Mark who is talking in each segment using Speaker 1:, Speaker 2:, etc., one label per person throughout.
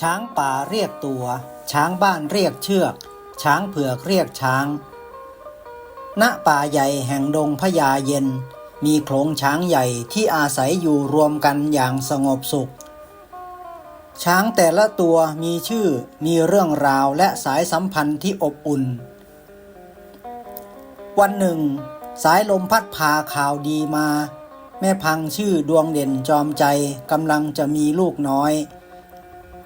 Speaker 1: ช้างป่าเรียกตัว ช้างบ้านเรียกเชือก ช้างเผือกเรียกช้าง ณป่าใหญ่แห่งดงพญาเย็น มีโขลงช้างใหญ่ที่อาศัยอยู่รวมกันอย่างสงบสุข ช้างแต่ละตัวมีชื่อมีเรื่องราวและสายสัมพันธ์ที่อบอุ่น วันหนึ่ง สายลมพัดพาข่าวดีมา แม่พังชื่อดวงเด่นจอมใจกำลังจะมีลูกน้อย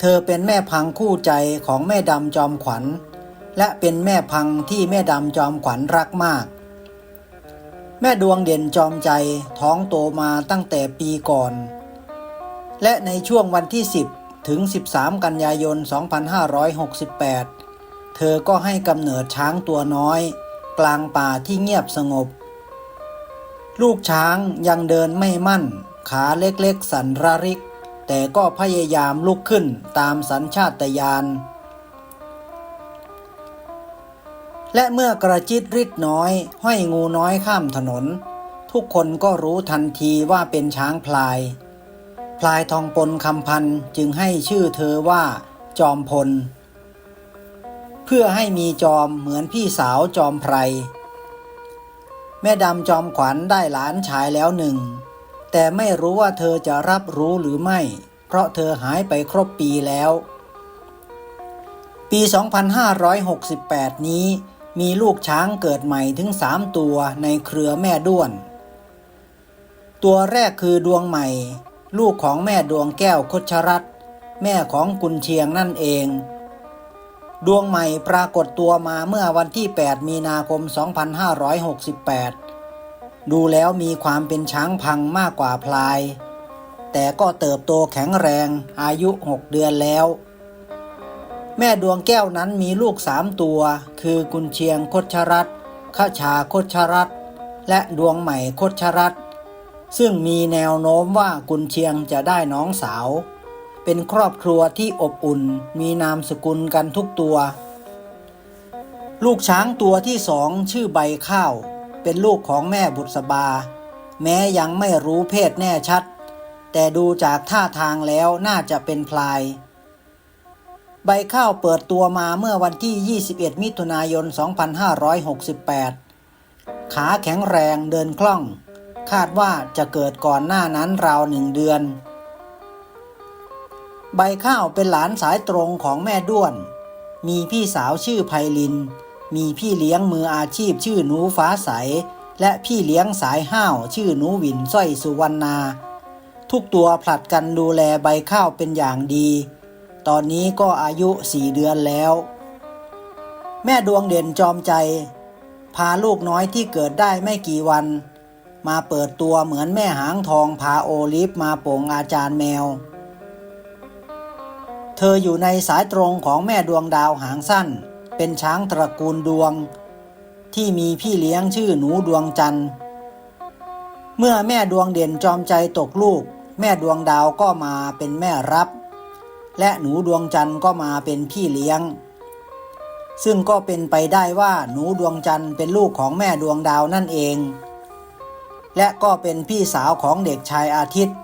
Speaker 1: เธอเป็นแม่พังคู่ใจของแม่ดำจอมขวัญ และเป็นแม่พังที่แม่ดำจอมขวัญรักมาก แม่ดวงเด่นจอมใจท้องโตมาตั้งแต่ปีก่อน และในช่วงวันที่ 10 ถึง 13 กันยายน 2568 เธอก็ให้กำเนิดช้างตัวน้อย กลางป่าที่เงียบสงบ ลูกช้างยังเดินไม่มั่น ขาเล็กๆสันระริก แต่ก็พยายามลุกขึ้นตามสัญชาตญาณ และเมื่อกระจิตริดน้อย ห้อยงูน้อยข้ามถนน ทุกคนก็รู้ทันทีว่าเป็นช้างพลาย พลายทองปนคำพันจึงให้ชื่อเธอว่า จอมพล เพื่อให้มีจอมเหมือนพี่สาวจอมไพร แม่ดำจอมขวัญได้หลานชายแล้วหนึ่ง แต่ไม่รู้ว่าเธอจะรับรู้หรือไม่ เพราะเธอหายไปครบปีแล้ว ปี 2568 นี้ มีลูกช้างเกิดใหม่ถึงสามตัวในเครือแม่ด้วน ตัวแรกคือดวงใหม่ ลูกของแม่ดวงแก้วคชรัตแม่ของกุนเชียงนั่นเอง ดวงใหม่ปรากฏตัวมาเมื่อวันที่ 8 มีนาคม 2568 ดูแล้วมีความเป็นช้างพังมากกว่าพลาย แต่ก็เติบโตแข็งแรงอายุ 6 เดือนแล้ว แม่ดวงแก้วนั้นมีลูกสามตัว คือกุนเชียงคชรัตน์ขชาคชรัตและดวงใหม่คชรัตซึ่งมีแนวโน้มว่ากุนเชียงจะได้น้องสาว เป็นครอบครัวที่อบอุ่นมีนามสกุลกันทุกตัว ลูกช้างตัวที่สองชื่อใบข้าว เป็นลูกของแม่บุษบา แม้ยังไม่รู้เพศแน่ชัด แต่ดูจากท่าทางแล้วน่าจะเป็นพลาย ใบข้าวเปิดตัวมาเมื่อวันที่ 21 มิถุนายน 2568 ขาแข็งแรงเดินคล่อง คาดว่าจะเกิดก่อนหน้านั้นราวหนึ่งเดือน ใบข้าวเป็นหลานสายตรงของแม่ด้วน มีพี่สาวชื่อไพลิน มีพี่เลี้ยงมืออาชีพชื่อหนูฟ้าใส และพี่เลี้ยงสายห้าวชื่อหนูหวินสร้อยสุวรรณา ทุกตัวผลัดกันดูแลใบข้าวเป็นอย่างดี ตอนนี้ก็อายุสี่เดือนแล้ว แม่ดวงเด่นจอมใจ พาลูกน้อยที่เกิดได้ไม่กี่วัน มาเปิดตัวเหมือนแม่หางทองพาโอลิฟมาโป่งอาจารย์แมว เธออยู่ในสายตรงของแม่ดวงดาวหางสั้น เป็นช้างตระกูลดวง ที่มีพี่เลี้ยงชื่อหนูดวงจันทร์ เมื่อแม่ดวงเด่นจอมใจตกลูก แม่ดวงดาวก็มาเป็นแม่รับ และหนูดวงจันทร์ก็มาเป็นพี่เลี้ยง ซึ่งก็เป็นไปได้ว่าหนูดวงจันทร์เป็นลูกของแม่ดวงดาวนั่นเอง และก็เป็นพี่สาวของเด็กชายอาทิตย์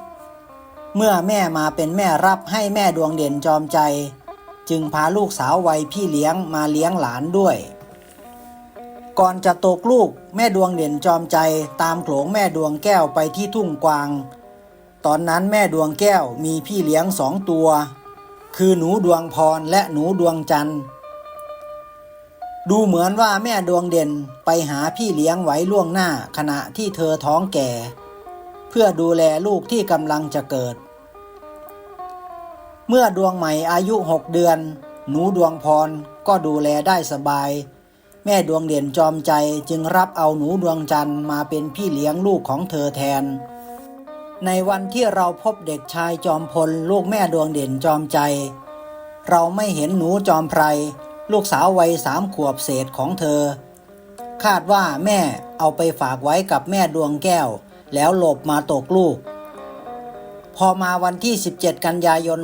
Speaker 1: เมื่อแม่มาเป็นแม่รับให้แม่ดวงเด่นจอมใจ จึงพาลูกสาววัยพี่เลี้ยงมาเลี้ยงหลานด้วย ก่อนจะตกลูกแม่ดวงเด่นจอมใจตามโขลงแม่ดวงแก้วไปที่ทุ่งกวาง ตอนนั้นแม่ดวงแก้วมีพี่เลี้ยงสองตัว คือหนูดวงพรและหนูดวงจันทร์ดูเหมือนว่าแม่ดวงเด่นไปหาพี่เลี้ยงไว้ล่วงหน้าขณะที่เธอท้องแก่ เพื่อดูแลลูกที่กำลังจะเกิด เมื่อดวงใหม่อายุหกเดือน หนูดวงพรก็ดูแลได้สบาย แม่ดวงเด่นจอมใจจึงรับเอาหนูดวงจันทร์มาเป็นพี่เลี้ยงลูกของเธอแทน ในวันที่เราพบเด็กชายจอมพลลูกแม่ดวงเด่นจอมใจ เราไม่เห็นหนูจอมไพรลูกสาววัยสามขวบเศษของเธอ คาดว่าแม่เอาไปฝากไว้กับแม่ดวงแก้ว แล้วหลบมาตกลูก พอมาวันที่ 17 กันยายน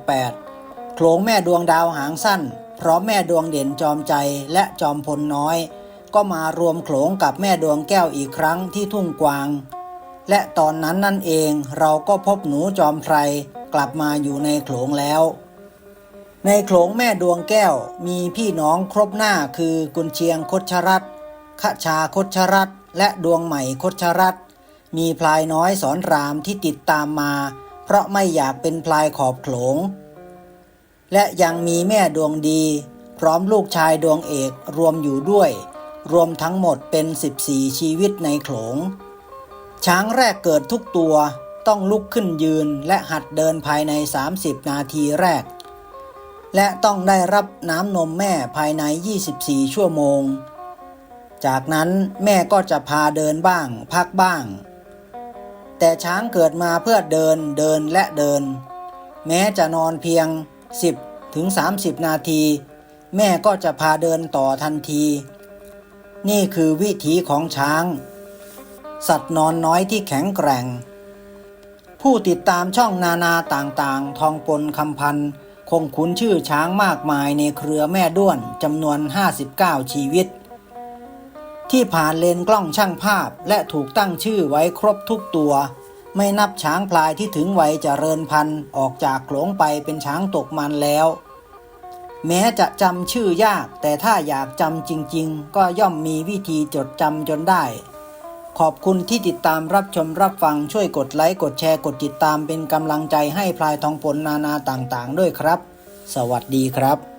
Speaker 1: 2568 โขลงแม่ดวงดาวหางสั้น พร้อมแม่ดวงเด่นจอมใจและจอมพลน้อย ก็มารวมโขลงกับแม่ดวงแก้วอีกครั้งที่ทุ่งกวาง และตอนนั้นนั่นเองเราก็พบหนูจอมไพรกลับมาอยู่ในโขลงแล้ว ในโขลงแม่ดวงแก้วมีพี่น้องครบหน้าคือกุนเชียงคดชรัตขชาคดชรัตและดวงใหม่คดชรัต มีพลายน้อยสอนรามที่ติดตามมา เพราะไม่อยากเป็นพลายขอบโขลง และยังมีแม่ดวงดี พร้อมลูกชายดวงเอกรวมอยู่ด้วย รวมทั้งหมดเป็น 14 ชีวิตในโขลง ช้างแรกเกิดทุกตัวต้องลุกขึ้นยืนและหัดเดินภายใน 30 นาทีแรก และต้องได้รับน้ำนมแม่ภายใน 24 ชั่วโมง จากนั้นแม่ก็จะพาเดินบ้าง พักบ้าง แต่ช้างเกิดมาเพื่อเดินเดินและเดิน แม้จะนอนเพียง 10ถึง30 นาที แม่ก็จะพาเดินต่อทันที นี่คือวิถีของช้าง สัตว์นอนน้อยที่แข็งแกร่ง ผู้ติดตามช่องนานาต่างๆ ทองปนคำพันธ์คงคุ้นชื่อช้างมากมายในเครือแม่ด้วนจำนวน 59 ชีวิต ที่ผ่านเลนกล้องช่างภาพและถูกตั้งชื่อไว้ครบทุกตัว ไม่นับช้างพลายที่ถึงวัยเจริญพันธุ์ออกจากโขลงไปเป็นช้างตกมันแล้ว แม้จะจำชื่อยากแต่ถ้าอยากจำจริง ๆ ก็ย่อมมีวิธีจดจำจนได้ ขอบคุณที่ติดตามรับชมรับฟังช่วยกดไลค์กดแชร์กดติดตามเป็นกำลังใจให้พลายทองปนนานาต่างๆ ด้วยครับ สวัสดีครับ